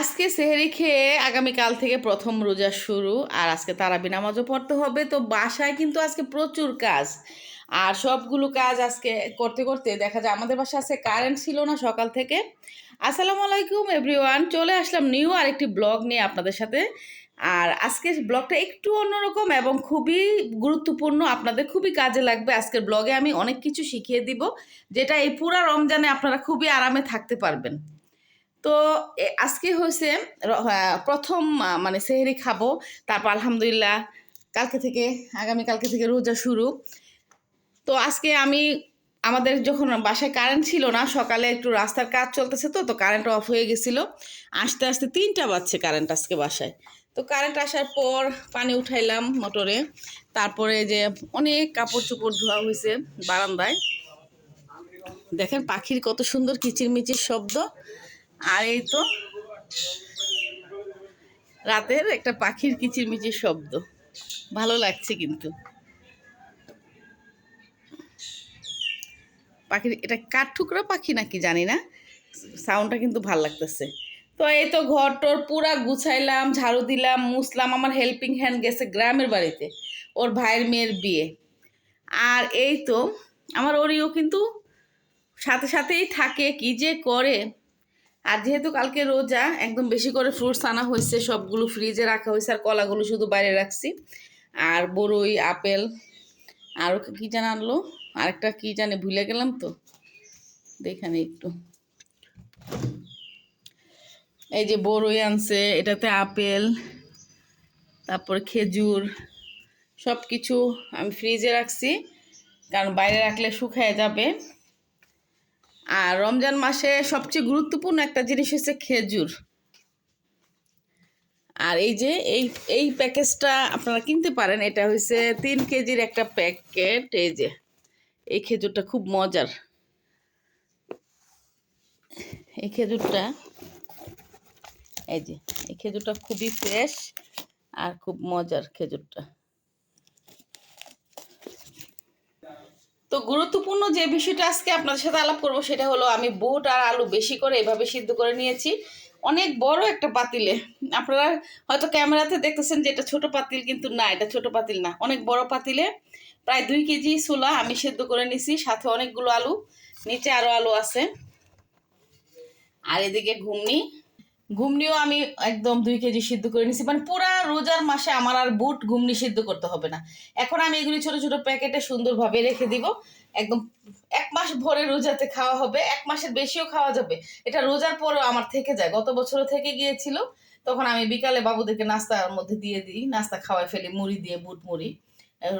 আজকে সেহেরি খেয়ে আগামীকাল থেকে প্রথম রোজা শুরু, আর আজকে তারাবি নামাজও পড়তে হবে। তো বাসায় কিন্তু আজকে প্রচুর কাজ, আর সবগুলো কাজ আজকে করতে করতে দেখা যায় আমাদের বাসায় আজকে কারেন্ট ছিল না সকাল থেকে। আসসালামু আলাইকুম এভরিওয়ান চলে আসলাম নিউ আরেকটি ব্লগ নিয়ে আপনাদের সাথে। আর আজকের ব্লগটা একটু অন্যরকম এবং খুবই গুরুত্বপূর্ণ, আপনাদের খুবই কাজে লাগবে। আজকের ব্লগে আমি অনেক কিছু শিখিয়ে দিব, যেটা এই পুরা রমজানে আপনারা খুবই আরামে থাকতে পারবেন। তো আজকে হয়েছে প্রথম মানে সেহেরি খাব। তারপর আলহামদুলিল্লাহ কালকে থেকে, আগামী কালকে থেকে রোজা শুরু। তো আজকে আমি, আমাদের যখন বাসায় কারেন্ট ছিল না, সকালে একটু রাস্তার কাজ চলতেছে তো তো কারেন্ট অফ হয়ে গেছিল। আস্তে আস্তে তিনটা বাজছে কারেন্ট আজকে বাসায়। তো কারেন্ট আসার পর পানি উঠাইলাম মোটরে। তারপরে যে অনেক কাপড় চোপড় ধোয়া হয়েছে বারান্দায়। দেখেন পাখির কত সুন্দর কিচিরমিচির শব্দ। আর এই তো রাতের একটা পাখির কিচিরমিচির শব্দ। ভালো লাগছে কিন্তু। পাখির, এটা কাঠঠুকরা পাখি নাকি জানি না। সাউন্ডটা কিন্তু ভালো লাগতেছে। তো এই তো ঘর টর পুরা গুছাইলাম, ঝাড়ু দিলাম, মুছলাম, আমার হেল্পিং হ্যান্ড গেছে গ্রামের বাড়িতে, ওর ভাইয়ের মেয়ের বিয়ে। আর এই তো আমার ওরিও কিন্তু সাথে সাথেই থাকে, কি যে করে। আর যেহেতু কালকে রোজা, একদম বেশি করে ফ্রুটস আনা হয়েছে, সবগুলো ফ্রিজে রাখা হয়েছে, আর কলাগুলো শুধু বাইরে রাখছি। আর বড়ই আপেল আরও কী জান আনলো? আরেকটা কী জানে ভুলে গেলাম তো। দেখানি একটু। এই যে বড়ই আনছে, এটাতে আপেল, তারপর খেজুর সব কিছু আমি ফ্রিজে রাখছি। কারণ বাইরে রাখলে শুকায় যাবে। আর রমজান মাসে সবচেয়ে গুরুত্বপূর্ণ একটা জিনিস হচ্ছে খেজুর। আর এই যে এই এই প্যাকেজটা আপনারা কিনতে পারেন, এটা হচ্ছে তিন কেজির একটা প্যাকেট, এই যে, এই খেজুরটা খুব মজার। এই খেজুরটা, এই যে, এই খেজুরটা খুবই ফ্রেশ আর খুব মজার খেজুরটা। তো গুরুত্বপূর্ণ যে বিষয়টা আজকে আপনাদের সাথে আলাপ করব সেটা হলো আমি বুট আর আলু বেশি করে এভাবে সিদ্ধ করে নিয়েছি। অনেক বড় একটা পাতিলে। আপনারা হয়তো ক্যামেরাতে দেখতেছেন যে এটা ছোট পাতিল কিন্তু না, এটা ছোট পাতিল না। অনেক বড় পাতিলে, প্রায় দুই কেজি ছোলা আমি সেদ্ধ করে নিছি, সাথে অনেকগুলো আলু, নিচে আরও আলু আছে। আর এদিকে ঘুমনি ঘুমনিও আমি একদম দুই কেজি সিদ্ধ করে নিছি। মানে পুরা রোজার মাসে আমার আর বুট ঘুমনি সিদ্ধ করতে হবে না। এখন আমি এগুলি ছোট ছোট প্যাকেটে সুন্দরভাবে রেখে দিব। একদম এক মাস ভরে রোজাতে খাওয়া হবে। এক মাসের বেশিও খাওয়া যাবে। এটা রোজার পরেও আমার থেকে যায়। গত বছরও থেকে গিয়েছিল। তখন আমি বিকালে বাবুদেরকে নাস্তার মধ্যে দিয়ে দিই। নাস্তা খাওয়াই ফেলি, মুড়ি দিয়ে বুট মুড়ি।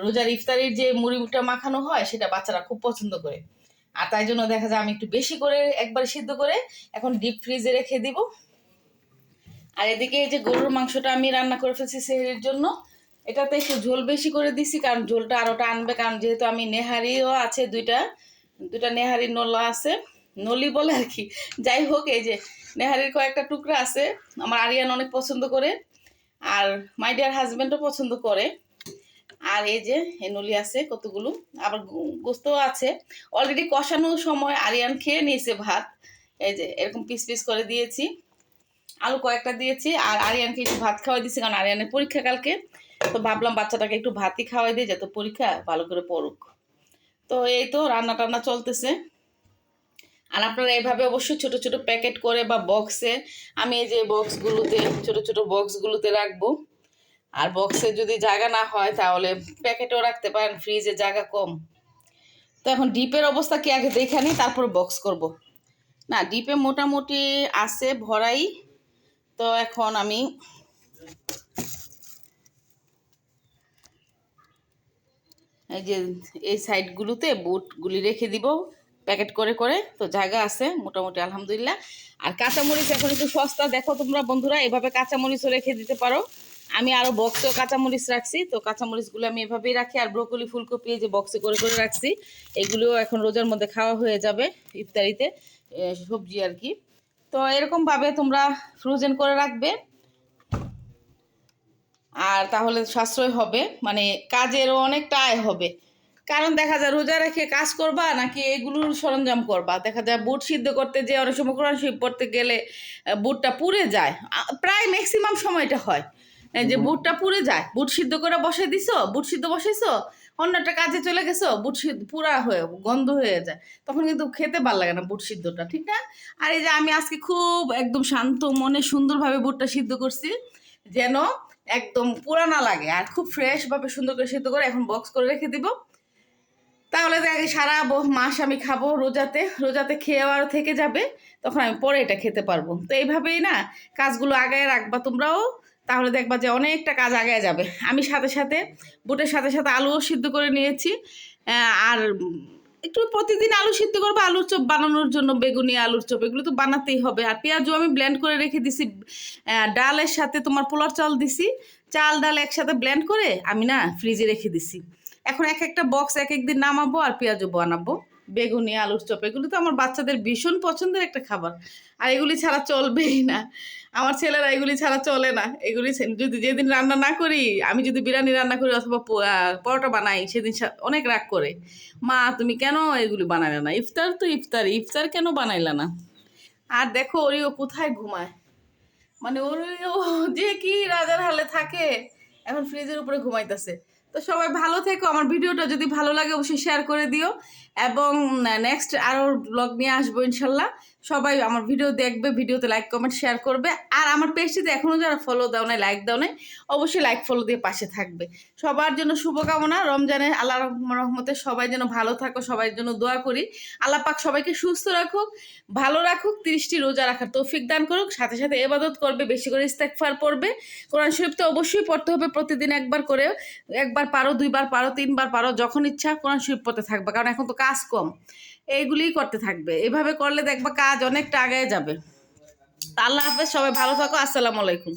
রোজার ইফতারির যে মুড়িটা মাখানো হয়, সেটা বাচ্চারা খুব পছন্দ করে। আর তাই জন্য দেখা যায় আমি একটু বেশি করে একবার সিদ্ধ করে এখন ডিপ ফ্রিজে রেখে দিব। আর এদিকে এই যে গরুর মাংসটা আমি রান্না করে ফেলছি সেহেরির জন্য, এটাতে একটু ঝোল বেশি করে দিছি, কারণ ঝোলটা আরোটা আনবে, কারণ যেহেতু আমি নেহারিও আছে দুইটা দুইটা নেহারির নলা আছে, নলি বলে আর কি। যাই হোক, এই যে নেহারির কয়েকটা টুকরা আছে, আমার আরিয়ান অনেক পছন্দ করে, আর মাই ডিয়ার হাজব্যান্ডও পছন্দ করে। আর এই যে নলি আছে কতগুলো, আবার গোস্তও আছে। অলরেডি কষানোর সময় আরিয়ান খেয়ে নিয়েছে ভাত, এই যে এরকম পিস পিস করে দিয়েছি। আলু কয়েকটা দিয়েছি, আর আরিয়ানকে একটু ভাত খাওয়াই দিয়েছি, কারণ আরিয়ানের পরীক্ষা কালকে। তো ভাবলাম বাচ্চাটাকে একটু ভাতই খাওয়াই দিই, যাতে পরীক্ষা ভালো করে পড়ুক। তো এই তো রান্না টান্না চলতেছে। আর আপনারা এইভাবে অবশ্যই ছোট ছোট প্যাকেট করে বা বক্সে, আমি এই যে বক্সগুলোতে, ছোট ছোট বক্সগুলোতে রাখব। আর বক্সে যদি জায়গা না হয়, তাহলে প্যাকেটও রাখতে পারেন, ফ্রিজে জায়গা কম। তো এখন ডিপের অবস্থা কি, আগে দেখে নিই তারপর বক্স করব। না, ডিপে মোটামুটি আছে, ভরাই। তো এখন আমি এই যে এই সাইডগুলোতে বুটগুলি রেখে দিব প্যাকেট করে করে। তো জায়গা আছে, মোটামুটি আলহামদুলিল্লাহ। আর কাঁচামরিচ এখন একটু সস্তা। দেখো তোমরা বন্ধুরা, এভাবে কাঁচামরিচও রেখে দিতে পারো। আমি আরও বক্সেও কাঁচামরিচ রাখছি। তো কাঁচামরিচগুলো আমি এভাবেই রাখি। আর ব্রোকলি ফুলকপি যে বক্সে করে করে রাখছি, এগুলোও এখন রোজার মধ্যে খাওয়া হয়ে যাবে ইফতারিতে। সবজি আর কি। তো এরকমভাবে তোমরা ফ্রোজেন করে রাখবে। আর তাহলে সাশ্রয় হবে মানে কাজেরও অনেকটা আয় হবে। কারণ দেখা যায় রোজা রেখে কাজ করবা নাকি এগুলোর সরঞ্জাম করবা? দেখা যায় বুট সিদ্ধ করতে যে অনেক সময় কোরআন শরীফ পড়তে গেলে বুটটা পুড়ে যায়। প্রায় ম্যাক্সিমাম সময়টা হয়। যে বুটটা পুড়ে যায়। বুট সিদ্ধ করে বসাই দিছো বুট সিদ্ধ বসাইছো অন্য একটা কাজে চলে গেছো, বুট সিদ্ধ পুরা হয়ে, গন্ধ হয়ে যায়। তখন কিন্তু খেতে ভালো লাগে না বুট সিদ্ধটা, ঠিক না? আর এই যে আমি আজকে খুব একদম শান্ত মনে সুন্দরভাবে বুটটা সিদ্ধ করছি, যেন একদম পুরানা লাগে। আর খুব ফ্রেশভাবে সুন্দর করে সিদ্ধ করে এখন বক্স করে রেখে দিব। তাহলে দেখি সারা মাস আমি খাব রোজাতে রোজাতে খেয়ে আর থেকে যাবে, তখন আমি পরে এটা খেতে পারব। তো এইভাবেই না, কাজগুলো আগায় রাখবা তোমরাও। তাহলে দেখবা যে অনেকটা কাজ আগায় যাবে। আমি সাথে সাথে বুটের সাথে সাথে আলুও সিদ্ধ করে নিয়েছি। আর একটু প্রতিদিন আলু সিদ্ধ করব, আলুর চপ বানানোর জন্য বেগুনি, আলুর চপ, এগুলো তো বানাতেই হবে। আর পেঁয়াজও আমি ব্লেন্ড করে রেখে দিছি। ডালের সাথে তোমার পোলার চাল দিছি। চাল, ডাল একসাথে ব্লেন্ড করে আমি না ফ্রিজে রেখে দিছি। এখন এক একটা বক্স এক একদিন নামাবো আর পেঁয়াজও বানাবো। বেগুনি, আলুর চপ, এগুলো তো আমার বাচ্চাদের ভীষণ পছন্দের একটা খাবার। আর এগুলি ছাড়া চলবেই না। আমার ছেলেরা এগুলি ছাড়া চলে না। এগুলি যদি যেদিন রান্না না করি, আমি যদি বিরিয়ানি রান্না করি অথবা পরোটা বানাই, সেদিন অনেক রাগ করে। মা, তুমি কেন এগুলি বানাইলে না? ইফতার তো ইফতার ইফতার কেন বানাইলা না? আর দেখো ওরিও কোথায় ঘুমায়? মানে ওর ও যে কি রাজার হালে থাকে, এখন ফ্রিজের উপরে ঘুমাইতেছে। তো সবাই ভালো থেকো। আমার ভিডিওটা যদি ভালো লাগে, অবশ্যই শেয়ার করে দিও। এবং নেক্সট আরও ব্লগ নিয়ে আসব, ইনশাল্লাহ। সবাই আমার ভিডিও দেখবে ভিডিওতে লাইক কমেন্ট শেয়ার করবে। আর আমার পেজটিতে এখনও যারা ফলো দাও নাই লাইক দাও নাই, অবশ্যই লাইক ফলো দিয়ে পাশে থাকবে। সবার জন্য শুভকামনা। রমজানে আল্লাহ রহমতে সবাই যেন ভালো থাকো, সবাই জন্য দোয়া করি। আল্লাহ পাক সবাইকে সুস্থ রাখুক, ভালো রাখুক, তিরিশটি রোজা রাখার তৌফিক দান করুক, সাথে সাথে এবাদত করবে, বেশি করে ইস্তেকফার পড়বে। কোরআন শরীফ তো অবশ্যই পড়তে হবে প্রতিদিন একবার করে একবার পারো, দুইবার পারো, তিনবার পারো, যখন ইচ্ছা কোরআন শরীফ পড়তে থাকবে, কারণ এখন তো কাজ কম। এইগুলিই করতে থাকবে। এভাবে করলে দেখবা কাজ অনেকটা আগে যাবে। আল্লাহ হাফেজ সবাই ভালো থাকো আসসালামু আলাইকুম।